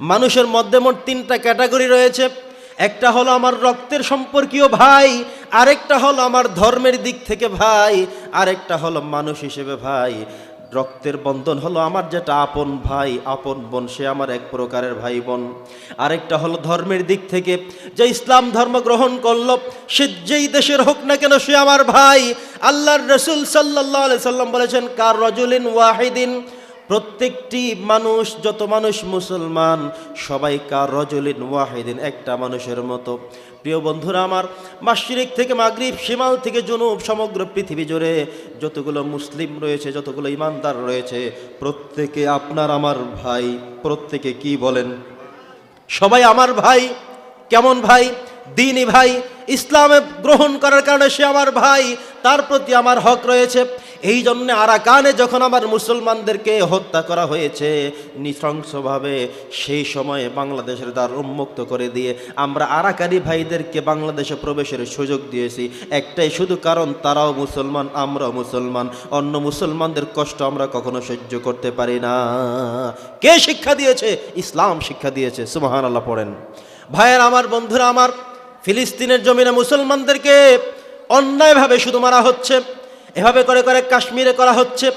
মানুষের মধ্যে মোট তিনটা ক্যাটাগরি রয়েছে। একটা হলো আমার রক্তের সম্পর্কীয় ভাই, আরেকটা হলো আমার ধর্মের দিক থেকে ভাই, আরেকটা হলো মানুষ হিসেবে ভাই। রক্তের বন্ধন হলো আমার যেটা আপন ভাই, আপন বোন, সে আমার এক প্রকারের ভাই বোন। আরেকটা হলো ধর্মের দিক থেকে, যে ইসলাম ধর্ম গ্রহণ করল, সে যেই দেশের হোক না কেন সে আমার ভাই। আল্লাহর রসুল সাল্লাহ সাল্লাম বলেছেন, কার রজুলিন ওয়াহিদিন? প্রত্যেকটি মানুষ, যত মানুষ মুসলমান সবাই কার রজলিন ওয়াহিদিন, একটা মানুষের মতো। প্রিয় বন্ধুরা আমার মাসরিক থেকে মাগরিব সীমাল থেকে জনুব, সমগ্র পৃথিবী জুড়ে যতগুলো মুসলিম রয়েছে, যতগুলো ইমানদার রয়েছে, প্রত্যেকে আপনার আমার ভাই, প্রত্যেকে কি বলেন? সবাই আমার ভাই? কেমন ভাই? দিনই ভাই ইসলামে গ্রহণ করার কারণে সে আমার ভাই, তার প্রতি আমার হক রয়েছে। এই জন্য আরাকানে যখন আমার মুসলমানদেরকে হত্যা করা হয়েছে, নৃশংসভাবে সেই সময়ে বাংলাদেশের দ্বার উন্মুক্ত করে দিয়ে আমরা আরাকানি ভাইদেরকে বাংলাদেশে প্রবেশের সুযোগ দিয়েছি। একটাই শুধু কারণ, তারাও মুসলমান, আমরাও মুসলমান। অন্য মুসলমানদের কষ্ট আমরা কখনো সহ্য করতে পারি না। কে শিক্ষা দিয়েছে? ইসলাম শিক্ষা দিয়েছে। সুমাহান আল্লাহ পড়েন। ভাইয়ের, আমার বন্ধুরা, আমার ফিলিস্তিনের জমিনে মুসলমানদেরকে অন্যায়ভাবে শুধু মারা হচ্ছে, এভাবে করে করে কাশ্মীরে করা হচ্ছে,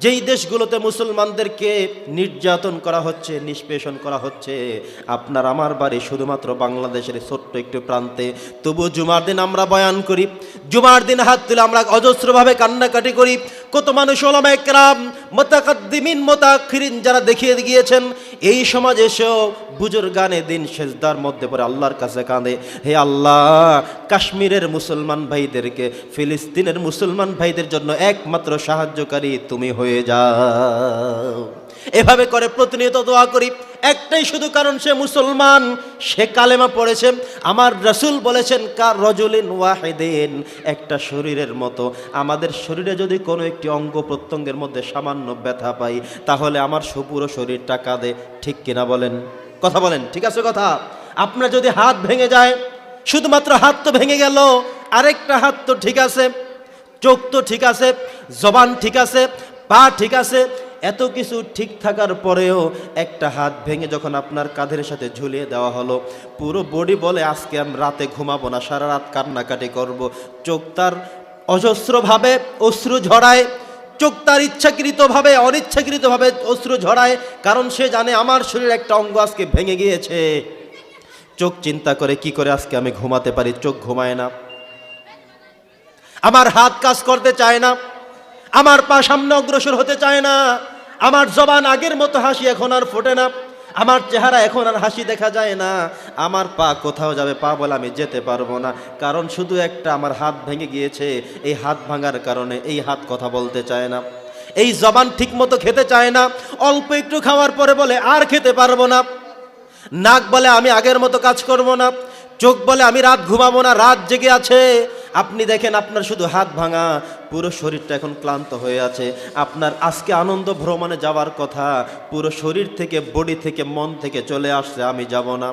যেই দেশগুলোতে মুসলমানদেরকে নির্যাতন করা হচ্ছে, নিষ্পেষণ করা হচ্ছে, আপনার আমার বাড়ি শুধুমাত্র বাংলাদেশের ছোট্ট একটু প্রান্তে। তবু জুমার দিন আমরা বয়ান করি, জুমার দিন হাত তুলে আমরা অজস্রভাবে কান্নাকাটি করি। কত মানুষ ওলামা একরাম মোতাকাদ্দিমিন মোতাক্ষিরিন যারা দেখিয়ে গিয়েছেন, এই সমাজ এসেও বুজুর গানে দিন সেজদার মধ্যে পড়ে, আল্লাহর কাছে কাঁদে। হে আল্লাহ, কাশ্মীরের মুসলমান ভাইদেরকে, ফিলিস্তিনের মুসলমান ভাইদের জন্য একমাত্র সাহায্যকারী তুমি হয়ে যাও। এভাবে করে প্রতিনিয়ত দোয়া করি। একটাই শুধু কারণ সে মুসলমান। সে কালেমা পড়েছে, আমার রসুল বলেছেন, কার রজুলিন ওয়াহিদিন? একটা শরীরের মতো। আমাদের শরীরে যদি কোনো একটি অঙ্গ প্রত্যঙ্গের মধ্যে সামান্য ব্যথা পাই, তাহলে আমার সুপুরো শরীরটা কাঁদে। ঠিক কিনা বলেন? কথা বলেন, ঠিক আছে কথা? আপনার যদি হাত ভেঙে যায়, শুধুমাত্র হাত তো ভেঙে গেল, আরেকটা হাত তো ঠিক আছে, চোখ তো ঠিক আছে, জবান ঠিক আছে, পা ঠিক আছে এত কিছু ঠিক থাকার পরেও একটা হাত ভেঙে যখন আপনার কাঁধের সাথে ঝুলিয়ে দেওয়া হলো, পুরো বডি বলে আজকে আমি রাতে ঘুমাবো না, সারা রাত কান্নাকাটি করব। চোখ তার অজস্রভাবে অশ্রু ঝরায়, চোখ তার ইচ্ছাকৃতভাবে, অনিচ্ছাকৃতভাবে অশ্রু ঝরায়, কারণ সে জানে আমার শরীর একটা অঙ্গ আজকে ভেঙে গিয়েছে। চোখ চিন্তা করে কি করে আজকে আমি ঘুমাতে পারি? চোখ ঘুমায় না। আমার হাত কাজ করতে চায় না। আমার পা সামনে অগ্রসর হতে চায় না। আমার জবান আগের মতো হাসি এখন আর ফোটে না। আমার চেহারা এখন আর হাসি দেখা যায় না। আমার পা কোথাও যাবে পা বলে আমি যেতে পারব না। কারণ শুধু একটা আমার হাত ভেঙে গিয়েছে। এই হাত ভাঙার কারণে এই হাত কথা বলতে চায় না। এই জবান ঠিক মতো খেতে চায় না। অল্প একটু খাওয়ার পরে বলে, আর খেতে পারব না। নাক বলে, আমি আগের মতো কাজ করব না। চোখ বলে, আমি রাত ঘুমাবো না। রাত জেগে আছে। আপনি দেখেন আপনার শুধু হাত ভাঙা। পুরো শরীরটা এখন ক্লান্ত হয়ে আছে। আপনার আজকে আনন্দ ভ্রমণে যাওয়ার কথা, পুরো শরীর থেকে বডি থেকে, মন থেকে চলে আসছে, আমি যাব না।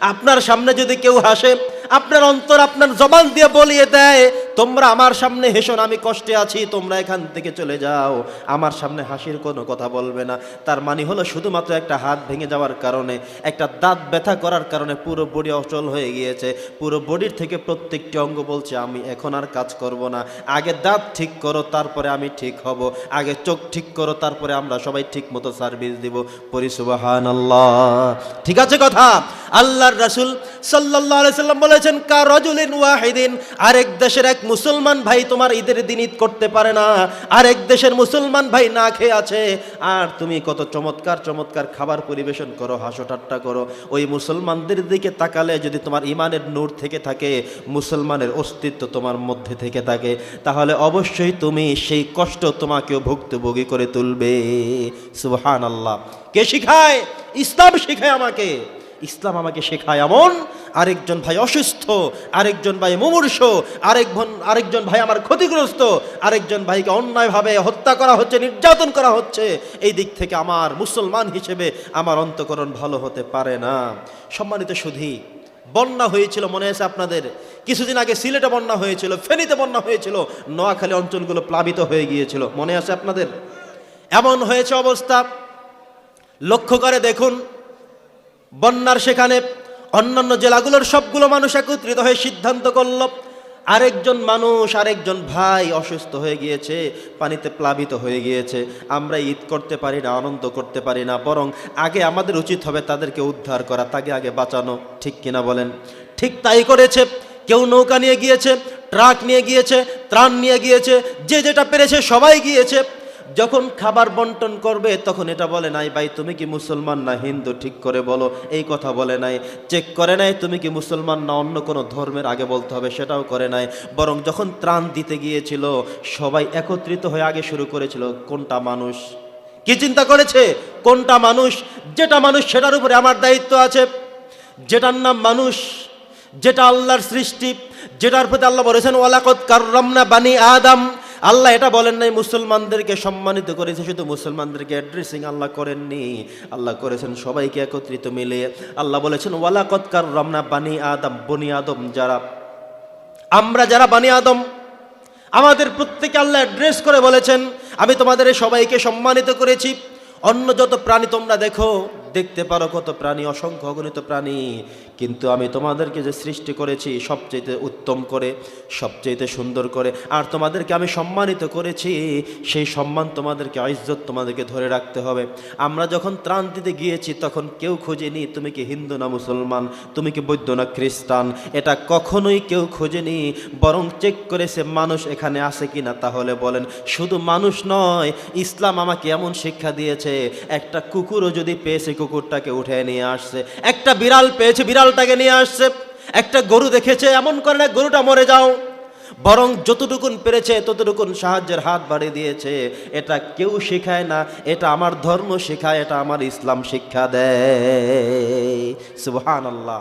আপনার সামনে যদি কেউ হাসে, আপনার অন্তর আপনার জবান দিয়ে বলিয়ে দেয় তোমরা আমার সামনে হেসো না, আমি কষ্টে আছি তোমরা এখান থেকে চলে যাও। আমার সামনে হাসির কোনো কথা বলবে না। তার মানে হলো শুধুমাত্র একটা হাত ভেঙে যাওয়ার কারণে একটা দাঁত ব্যথা করার কারণে পুরো বডি অচল হয়ে গিয়েছে। পুরো বডির থেকে প্রত্যেকটি অঙ্গ বলছে আমি এখন আর কাজ করব না। আগে দাঁত ঠিক করো তারপরে আমি ঠিক হব। আগে চোখ ঠিক করো তারপরে আমরা সবাই ঠিক মতো সার্ভিস দিব। পরিসুবাহান আল্লাহ ঠিক আছে কথা? আল্লাহর রাসূল সাল্লাল্লাহু আলাইহি সাল্লাম বলেছেন কা রাজুলিন ওয়াহিদিন। আরেক দেশের এক মুসলমান ভাই তোমার ঈদের দিন ঈদ করতে পারে না। আরেক দেশের মুসলমান ভাই না খেয়ে আছে। আর তুমি কত চমৎকার চমৎকার খাবার পরিবেশন করো হাসো ঠাট্টা করো। ওই মুসলমানদের দিকে তাকালে যদি তোমার ইমানের নূর থেকে থাকে, মুসলমানের অস্তিত্ব তোমার মধ্যে থেকে থাকে, তাহলে অবশ্যই তুমি সেই কষ্ট তোমাকেও ভুক্তভোগী করে তুলবে। সুবহান আল্লাহ কে শিখায়? ইসলাম শিখায় আমাকে। ইসলাম আমাকে শেখায় এমন, আরেকজন ভাই অসুস্থ, আরেকজন ভাই মুমূর্ষ, আরেক আরেকজন ভাই আমার ক্ষতিগ্রস্ত, আরেকজন ভাইকে অন্যায়ভাবে হত্যা করা হচ্ছে, নির্যাতন করা হচ্ছে, এই দিক থেকে আমার মুসলমান হিসেবে আমার অন্তকরণ ভালো হতে পারে না। সম্মানিত সুধী, বন্যা হয়েছিল, মনে আছে আপনাদের? কিছুদিন আগে সিলেটে বন্যা হয়েছিল, ফেনীতে বন্যা হয়েছিল, নোয়াখালী অঞ্চলগুলো প্লাবিত হয়ে গিয়েছিল, মনে আছে আপনাদের? এমন হয়েছে অবস্থা। লক্ষ্য করে দেখুন বন্যার সেখানে অন্যান্য জেলাগুলোর সবগুলো মানুষ একত্রিত হয়ে সিদ্ধান্ত করল, আরেকজন মানুষ, আরেকজন ভাই অসুস্থ হয়ে গিয়েছে, পানিতে প্লাবিত হয়ে গিয়েছে। আমরা ঈদ করতে পারি না, আনন্দ করতে পারি না, বরং আগে আমাদের উচিত হবে তাদেরকে উদ্ধার করা, তাকে আগে বাঁচানো। ঠিক কিনা বলেন? ঠিক তাই করেছে। কেউ নৌকা নিয়ে গিয়েছে, ট্রাক নিয়ে গিয়েছে, ত্রাণ নিয়ে গিয়েছে, যে যেটা পেরেছে সবাই গিয়েছে। যখন খাবার বন্টন করবে, তখন এটা বলে নাই, ভাই, তুমি কি মুসলমান না হিন্দু? ঠিক করে বলো। এই কথা বলে নাই। চেক করে নাই, তুমি কি মুসলমান না অন্য কোনো ধর্মের? আগে বলতে হবে, সেটাও করে নাই। বরং যখন ত্রাণ দিতে গিয়েছিল, সবাই একত্রিত হয়ে আগে শুরু করেছিল, কোনটা মানুষ? কি চিন্তা করেছে? কোনটা মানুষ? যেটা মানুষ, সেটার উপরে আমার দায়িত্ব আছে। যেটার নাম মানুষ, যেটা আল্লাহর সৃষ্টি, যেটার প্রতি আল্লাহ বলেছেন ওয়ালাকত কাররামনা বানি আদম। আল্লাহ এটা বলেন নাই, মুসলমানদেরকে সম্মানিত করেছে, শুধু মুসলমানদেরকে অ্যাড্রেসিং আল্লাহ করেননি। আল্লাহ করেছেন সবাইকে একত্রিত মিলে। আল্লাহ বলেছেন ওয়ালাকত রমনা বানি আদম, বনি আদম, যারা আমরা যারা বানি আদম, আমাদের প্রত্যেকে আল্লাহ অ্যাড্রেস করে বলেছেন, আমি তোমাদের সবাইকে সম্মানিত করেছি। অন্য যত প্রাণী তোমরা দেখো দেখতে পারো কত প্রাণী, অসংখ্য অগণিত প্রাণী। কিন্তু আমি তোমাদেরকে যে সৃষ্টি করেছি সবচেয়ে উত্তম করে সবচেয়ে সুন্দর করে, আর তোমাদেরকে আমি সম্মানিত করেছি, সেই সম্মান তোমাদেরকে, ইজ্জত তোমাদেরকে ধরে রাখতে হবে। আমরা যখন ত্রাণ দিতে গিয়েছি, তখন কেউ খোঁজেনি তুমি কি হিন্দু না মুসলমান, তুমি কি বৈদ্য না খ্রিস্টান। এটা কখনোই কেউ খোঁজেনি, বরং চেক করেছে মানুষ এখানে আছে কিনা, তাহলে বলেন, শুধু মানুষ নয়, ইসলাম আমাকে এমন শিক্ষা দিয়েছে, একটা কুকুরও যদি পেয়েছে কুকুরটাকে উঠে নিয়ে আসছে। একটা বিড়াল পেয়েছে, বিড়ালটাকে নিয়ে আসছে। একটা গরু দেখেছে, এমন করে না, গরুটা মরে যাও। বরং যতটুকুন পেরেছে, ততটুকুন সাহায্যের হাত বাড়িয়ে দিয়েছে। এটা কেউ শেখায় না, এটা আমার ধর্ম শেখায়, এটা আমার ইসলাম শিক্ষা দেয়। সুবহান আল্লাহ